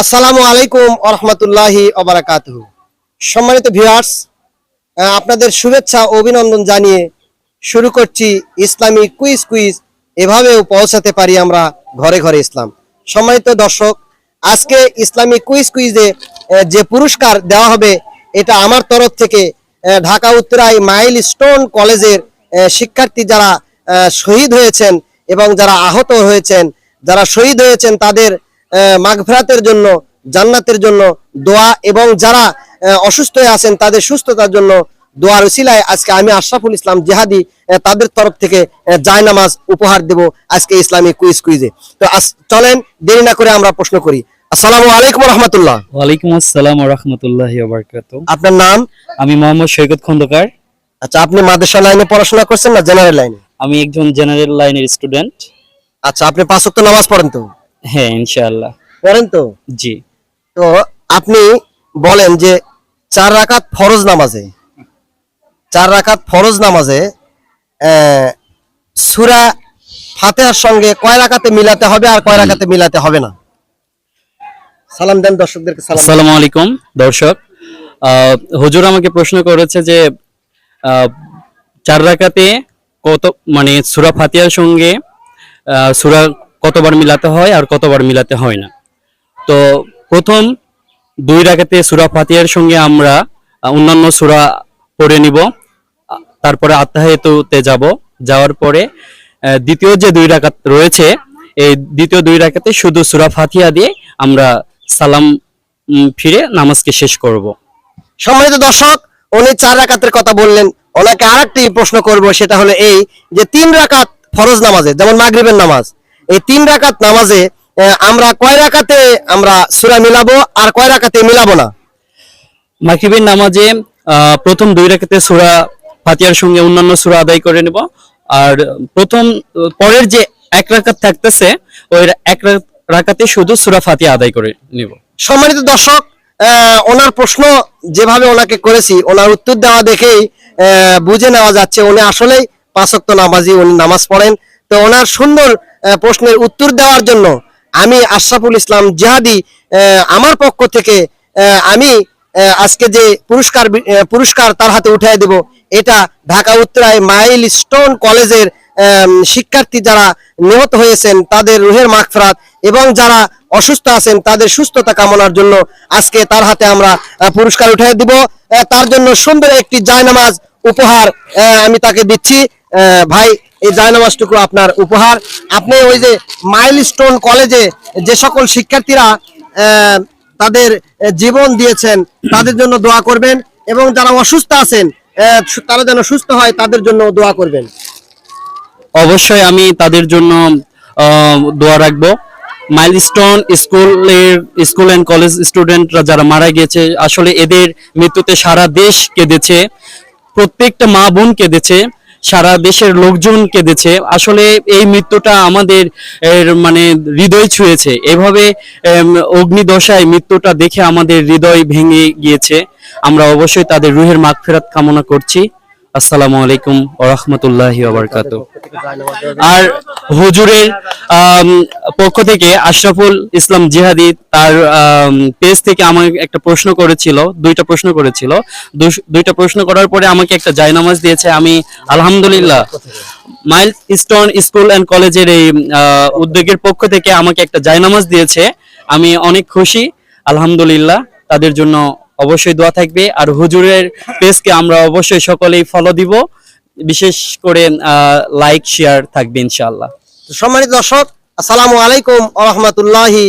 আসসালামু আলাইকুম আরহামতুল্লাহি অবরাকাত সম্মানিত ভিউয়ার্স আপনাদের শুভেচ্ছা অভিনন্দন জানিয়ে শুরু করছি ইসলামী কুইজ কুইজ। এভাবেও পৌঁছাতে পারি আমরা ঘরে ঘরে ইসলাম। সম্মানিত দর্শক, আজকে ইসলামী কুইজ কুইজে যে পুরস্কার দেওয়া হবে, এটা আমার তরফ থেকে ঢাকা উত্তরাই মাইল স্টোন কলেজের শিক্ষার্থী যারা শহীদ হয়েছেন এবং যারা আহত হয়েছেন, যারা শহীদ হয়েছেন তাদের মাগফিরাতের জন্য জান্নাতের জন্য দোয়া এবং যারা অসুস্থ হয়ে আছেন তাদের সুস্থতার জন্য দোয়ার উসিলায় আজকে আমি আশরাফুল ইসলাম জিহাদি তাদের তরফ থেকে জায়নামাজ উপহার দেব আজকে ইসলামী কুইজ কুইজে। তো চলেন দেরি না করে আমরা প্রশ্ন করি। আসসালামু আলাইকুম রহমতুল্লাহ ওয়ালাইকুম আসসালাম রহমতুল্লাহ আপনার নাম? আমি মোহাম্মদ সৈকত খন্দকার। আচ্ছা আপনি মাদ্রাসা লাইনে পড়াশোনা করছেন না জেনারেল লাইনে? আমি একজন জেনারেল লাইনের স্টুডেন্ট আচ্ছা আপনি পাঁচ নামাজ পড়েন তো? হ্যাঁ ইনশাআল্লাহ। পড়েন তো? জি। তো আপনি বলেন যে চার রাকাত ফরজ নামাজে চার রাকাত ফরজ নামাজে সূরা ফাতিহার সঙ্গে কয় রাকাতে মিলাতে হবে আর কয় রাকাতে মিলাতে হবে না? সালাম দেন দর্শকদেরকে সালাম আসসালামু আলাইকুম দর্শক। আহ, হুজুর আমাকে প্রশ্ন করেছে যে আহ, চার রাকাতে কত মানে সুরা ফাতিহার সঙ্গে আহ, সূরা কতবার মিলাতে হয় আর কতবার মিলাতে হয় না। তো প্রথম দুই রাকাতে সুরা ফাতিহার সঙ্গে আমরা অন্যান্য সূরা পড়ে নিব। তারপরে আত্মাহেতুতে যাব। যাওয়ার পরে দ্বিতীয় যে দুই রাকাত রয়েছে, এই দ্বিতীয় দুই রাকাতে শুধু সূরা ফাতিহা দিয়ে আমরা সালাম ফিরে নামাজকে শেষ করব। সম্মানিত দর্শক, উনি চার রাকাতের কথা বললেন। ওনাকে আরেকটি প্রশ্ন করব, সেটা হলো এই যে তিন রাকাত ফরজ নামাজে, যেমন মাগরিবের নামাজ এই তিন রাকাত নামাজে আমরা কয় রাকাতে আমরা সুরা মিলাবো আর কয় রাকাতে মিলাবো না? মাগরিবের নামাজে প্রথম দুই রাকাতে সুরা ফাতিহার সঙ্গে অন্যান্য সূরা আদায় করে নেব। আর প্রথম পরের যে এক রাকাত থাকতেছে ওই এক রাকাতে শুধু সুরা ফাতিহা আদায় করে নিব। সম্মানিত দর্শক ওনার প্রশ্ন যেভাবে ওনাকে করেছি ওনার উত্তর দেওয়া দেখেই আহ, বুঝে নেওয়া যাচ্ছে উনি আসলেই পাঁচক্ত নামাজি উনি নামাজ পড়েন। তো ওনার সুন্দর প্রশ্নের উত্তর দেওয়ার জন্য আমি আশরাফুল ইসলাম জিহাদি আমার পক্ষ থেকে আমি আজকে যে পুরস্কার পুরস্কার তার হাতে উঠিয়ে দেব, এটা ঢাকা উত্তরায় মাইল স্টোন কলেজের শিক্ষার্থী যারা নিহত হয়েছেন, তাদের রুহের মাগফিরাত এবং যারা অসুস্থ আছেন, তাদের সুস্থতা কামনার জন্য আজকে তার হাতে আমরা পুরস্কার উঠিয়ে দিব। তার জন্য সুন্দর একটি জায়নামাজ উপহার আমি তাকে দিচ্ছি। ভাই এই জায়নামাজটুকু আপনার উপহার। আপনি ওই যে মাইলস্টোন কলেজে যে সকল শিক্ষার্থীরা তাদের জীবন দিয়েছেন, তাদের জন্য দোয়া করবেন এবং যারা অসুস্থ আছেন তারা যেন সুস্থ হয়, তাদের জন্য দোয়া করবেন। অবশ্যই আমি তাদের জন্য দোয়া রাখব। মাইলস্টোন স্কুলের, স্কুল অ্যান্ড কলেজ স্টুডেন্টরা যারা মারা গিয়েছে, আসলে এদের মৃত্যুতে সারা দেশ কেঁদেছে, প্রত্যেকটা মা বোন কেঁদেছে। সারা দেশের লোকজন কেঁদেছে। আসলে এই মৃত্যুটা আমাদের মানে হৃদয় ছুঁয়েছে। এভাবে অগ্নিদশায় মৃত্যুটা দেখে আমাদের হৃদয় ভেঙে গিয়েছে। আমরা অবশ্যই তাদের রুহের মাগফিরাত কামনা করছি। আসসালামু আলাইকুম ওরহমতুল্লাহি ওবরকাত আর হুজুরের পক্ষ থেকে আশরাফুল ইসলাম জিহাদি তার পেজ থেকে আমাকে একটা প্রশ্ন করেছিল, দুইটা প্রশ্ন করেছিল। দুইটা প্রশ্ন করার পরে আমাকে একটা জায়নামাজ দিয়েছে। আমি আলহামদুলিল্লাহ মাইল স্টোন স্কুল অ্যান্ড কলেজের এই উদ্যোগের পক্ষ থেকে আমাকে একটা জায়নামাজ দিয়েছে। আমি অনেক খুশি, আলহামদুলিল্লাহ। তাদের জন্য অবশ্যই দোয়া থাকবে। আর হুজুরের পেজকে আমরা অবশ্যই সকলেই ফলো দিব। বিশেষ করে লাইক শেয়ার থাকবে ইনশাআল্লাহ। সম্মানিত দর্শক, আসসালামু আলাইকুম আ রহমতুল্লাহি